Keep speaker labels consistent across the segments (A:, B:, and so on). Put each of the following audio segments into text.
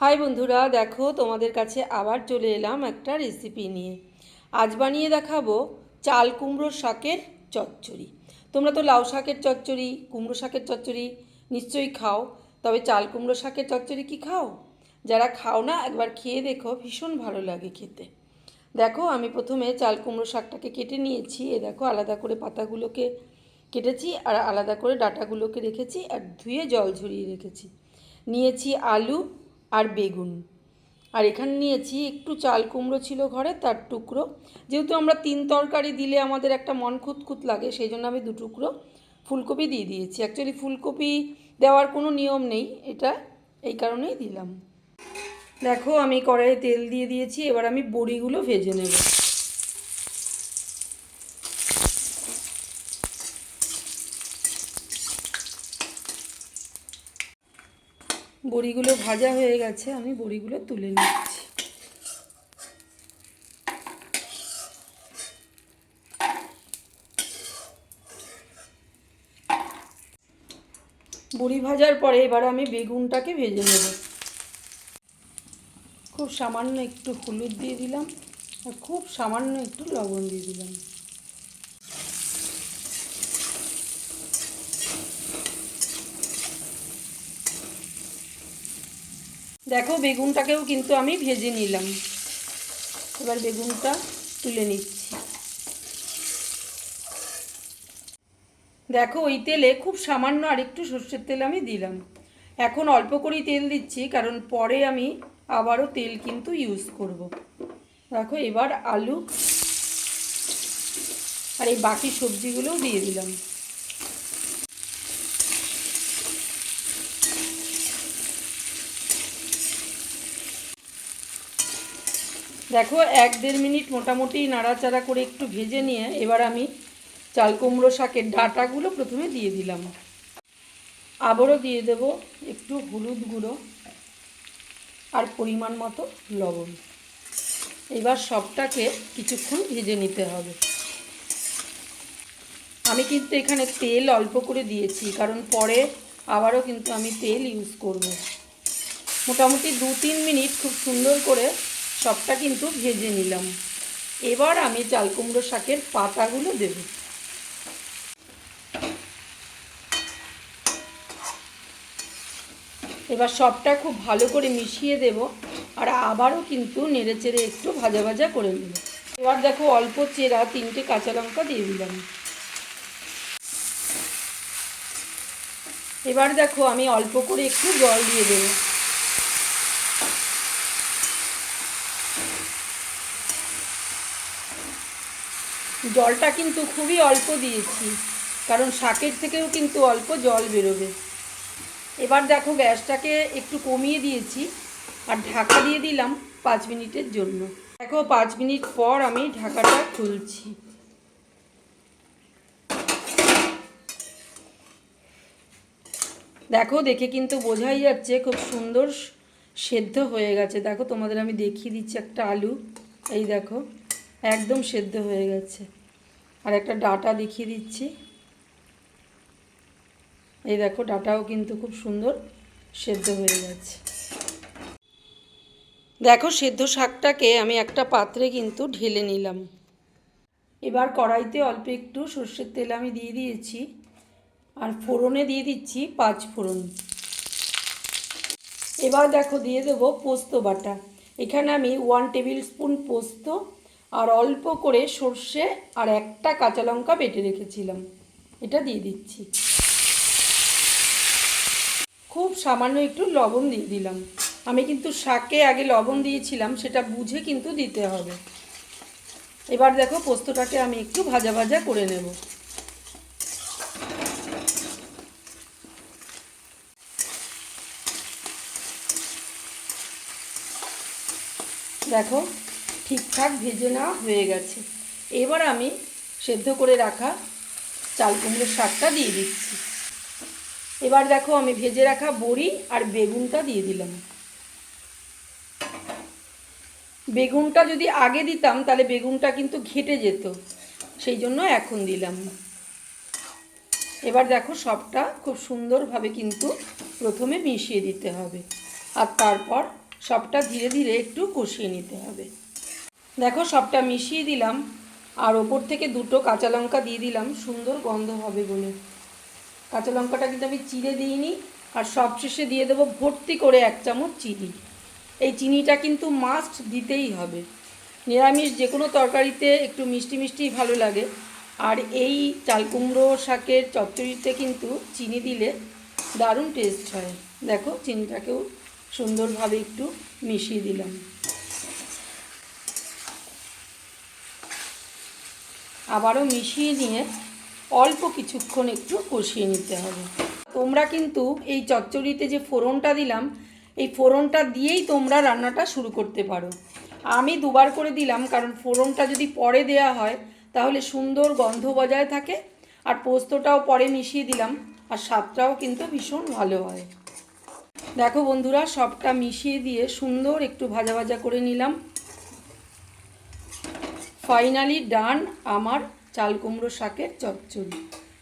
A: High বন্ধুরা, দেখো তোমাদের কাছে আবার চলে এলাম একটা রেসিপি নিয়ে। আজ বানিয়ে দেখাবো চাল কুমড়ো শাকের চচ্চড়ি। তোমরা তো লাউ শাকের চচ্চড়ি, কুমড়ো শাকের চচ্চড়ি নিশ্চয়ই খাও, তবে চাল কুমড়ো শাকের চচ্চড়ি কি খাও? যারা খাও না, একবার খেয়ে দেখো, ভীষণ ভালো লাগে খেতে। দেখো, আমি প্রথমে চাল কুমড়ো শাকটাকে কেটে নিয়েছি। এ দেখো, আলাদা করে পাতাগুলোকে কেটেছি আর আলাদা করে ডাটাগুলোকে রেখেছি আর ধুয়ে জল ঝরিয়ে রেখেছি। নিয়েছি আলু আর বেগুন। আর এখানে নিয়েছি একটু চাল কুমড়ো ছিল ঘরে, তার টুকরো। যেহেতু আমরা তিন তরকারি দিলে আমাদের একটা মন খুঁতখুত লাগে, সেই জন্য আমি দু টুকরো ফুলকপি দিয়ে দিয়েছি। অ্যাকচুয়ালি ফুলকপি দেওয়ার কোনো নিয়ম নেই, এটা এই কারণেই দিলাম। দেখো আমি কড়াইয়ে তেল দিয়ে দিয়েছি, এবার আমি বড়িগুলো ভেজে নেব। বড়িগুলো ভাজা হয়ে গেছে, আমি বড়িগুলো তুলে নিচ্ছি। বড়ি ভাজার পরে এবার আমি বেগুনটাকে ভেজে নেব। খুব সামান্য একটু হলুদ দিয়ে দিলাম, আর খুব সামান্য একটু লবণ দিয়ে দিলাম। দেখো, বেগুনটাকেও কিন্তু আমি ভেজে নিলাম। এবার বেগুনটা তুলে নিচ্ছি। দেখো, ওই তেলে খুব সামান্য আরেকটু সর্ষের তেল আমি দিলাম। এখন অল্প করেই তেল দিচ্ছি, কারণ পরে আমি আবারও তেল কিন্তু ইউজ করব। দেখো, এবার আলু আর এই বাকি সবজিগুলোও দিয়ে দিলাম। দেখো, এক দেড় মিনিট মোটামুটি নাড়াচাড়া করে একটু ভেজে নিয়ে এবার আমি চাল কুমড়ো শাকের ডাঁটাগুলো প্রথমে দিয়ে দিলাম। আবারও দিয়ে দেব একটু হলুদ গুঁড়ো আর পরিমাণ মতো লবণ। এবার সবটাকে কিছুক্ষণ ভেজে নিতে হবে। আমি কিন্তু এখানে তেল অল্প করে দিয়েছি, কারণ পরে আবারও কিন্তু আমি তেল ইউজ করব। মোটামুটি দু তিন মিনিট খুব সুন্দর করে সবটা কিন্তু ভেজে নিলাম। এবার আমি চাল কুমড়ো শাকের পাতাগুলো দেব। এবার সবটা খুব ভালো করে মিশিয়ে দেব আর আবারও কিন্তু নেড়ে চেড়ে একটু ভাজা ভাজা করে নেব। এবার দেখো অল্প চেরা তিনটে কাঁচা লঙ্কা দিয়ে দিলাম। এবার দেখো আমি অল্প করে একটু জল দিয়ে দেবো। জলটা কিন্তু খুবই অল্প দিয়েছি, কারণ শাকের থেকেও কিন্তু অল্প জল বেরোবে। এবার দেখো গ্যাসটাকে একটু কমিয়ে দিয়েছি আর ঢাকা দিয়ে দিলাম পাঁচ মিনিটের জন্য। দেখো পাঁচ মিনিট পর আমি ঢাকাটা খুলছি। দেখো দেখে কিন্তু বোঝাই যাচ্ছে খুব সুন্দর সেদ্ধ হয়ে গেছে। দেখো তোমাদের আমি দেখিয়ে দিচ্ছি একটা আলু। এই দেখো, একদম সেদ্ধ হয়ে গেছে। আর একটা ডাটা দেখিয়ে দিচ্ছি। এই দেখো, ডাটাও কিন্তু খুব সুন্দর সেদ্ধ হয়ে গেছে। দেখো, সেদ্ধ শাকটাকে আমি একটা পাত্রে কিন্তু ঢেলে নিলাম। এবার কড়াইতে অল্প একটু সর্ষের তেল আমি দিয়ে দিয়েছি আর ফোড়নে দিয়ে দিচ্ছি পাঁচ ফোড়ন। এবার দেখো, দিয়ে দেবো পোস্ত বাটা। এখানে আমি ওয়ান টেবিল স্পুন পোস্ত আর অল্প করে সর্ষে আর একটা কাঁচা লঙ্কা বেটে রেখেছিলাম। এটা দিয়ে দিচ্ছি। খুব সামান্য একটু লবণ দিয়ে দিলাম। আমি কিন্তু শাকে আগে লবণ দিয়েছিলাম, সেটা বুঝে কিন্তু দিতে হবে। এবার দেখো পোস্তটাকে আমি একটু ভাজা ভাজা করে নেব। দেখো ঠিকঠাক ভেজে নেওয়া হয়ে গেছে। এবার আমি সেদ্ধ করে রাখা চাল কুমড়োর শাকটা দিয়ে দিচ্ছি। এবার দেখো আমি ভেজে রাখা বড়ি আর বেগুনটা দিয়ে দিলাম। বেগুনটা যদি আগে দিতাম, তাহলে বেগুনটা কিন্তু ঘেটে যেত। সেই জন্য এখন দিলাম। এবার দেখো সবটা খুব সুন্দরভাবে কিন্তু প্রথমে মিশিয়ে দিতে হবে। আর তারপর সবটা ধীরে ধীরে একটু কষিয়ে নিতে হবে। দেখো, সবটা মিশিয়ে দিলাম আর ওপর থেকে দুটো কাঁচা লঙ্কা দিয়ে দিলাম। সুন্দর গন্ধ হবে বলে। কাঁচা লঙ্কাটা কিন্তু আমি চিড়ে দিইনি আর সবশেষে দিয়ে দেবো ভর্তি করে এক চামচ চিনি। এই চিনিটা কিন্তু মাস্ট দিতেই হবে। নিরামিষ যে কোনো তরকারিতে একটু মিষ্টি মিষ্টি ভালো লাগে। আর এই চাল কুমড়ো শাকের চচ্চড়িতে কিন্তু চিনি দিলে দারুণ টেস্ট হয়। দেখো, চিনিটাকেও সুন্দরভাবে একটু মিশিয়ে দিলাম। আবারও মিশিয়ে নিয়ে অল্প কিছুক্ষণ একটু কষিয়ে নিতে হবে। তোমরা কিন্তু এই চচ্চড়িতে যে ফোড়নটা দিলাম, এই ফোড়নটা দিয়েই তোমরা রান্নাটা শুরু করতে পারো। আমি দুবার করে দিলাম, কারণ ফোড়নটা যদি পরে দেয়া হয়, তাহলে সুন্দর গন্ধ বজায় থাকে। আর পোস্তটাও পরে মিশিয়ে দিলাম, আর স্বাদটাও কিন্তু ভীষণ ভালো হয়। দেখো বন্ধুরা, সবটা মিশিয়ে দিয়ে সুন্দর একটু ভাজা ভাজা করে নিলাম। ফাইনালি ডান আমার চাল কুমড়ো শাকের চচ্চড়ি।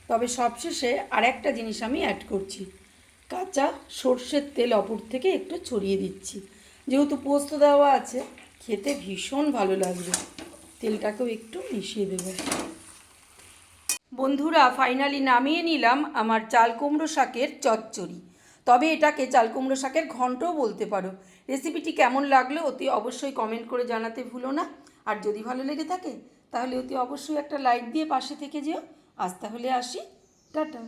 A: তবে সবশেষে আরেকটা জিনিস আমি অ্যাড করছি। কাঁচা সর্ষের তেল অপর থেকে একটু ছড়িয়ে দিচ্ছি। যেহেতু পোস্ত দেওয়া আছে, খেতে ভীষণ ভালো লাগবে। তেলটাকেও একটু মিশিয়ে দেবো। বন্ধুরা, ফাইনালি নামিয়ে নিলাম আমার চাল কুমড়ো শাকের চচ্চড়ি। তবে এটাকে চাল কুমড়ো শাকের ঘন্টও বলতে পারো। রেসিপিটি কেমন লাগল অতি অবশ্যই কমেন্ট করে জানাতে ভুলো না। আর যদি ভালো লেগে থাকে, তাহলে অতি অবশ্যই একটা লাইক দিয়ে পাশে থেকে যেও। আজ তাহলে আসি। টাটা।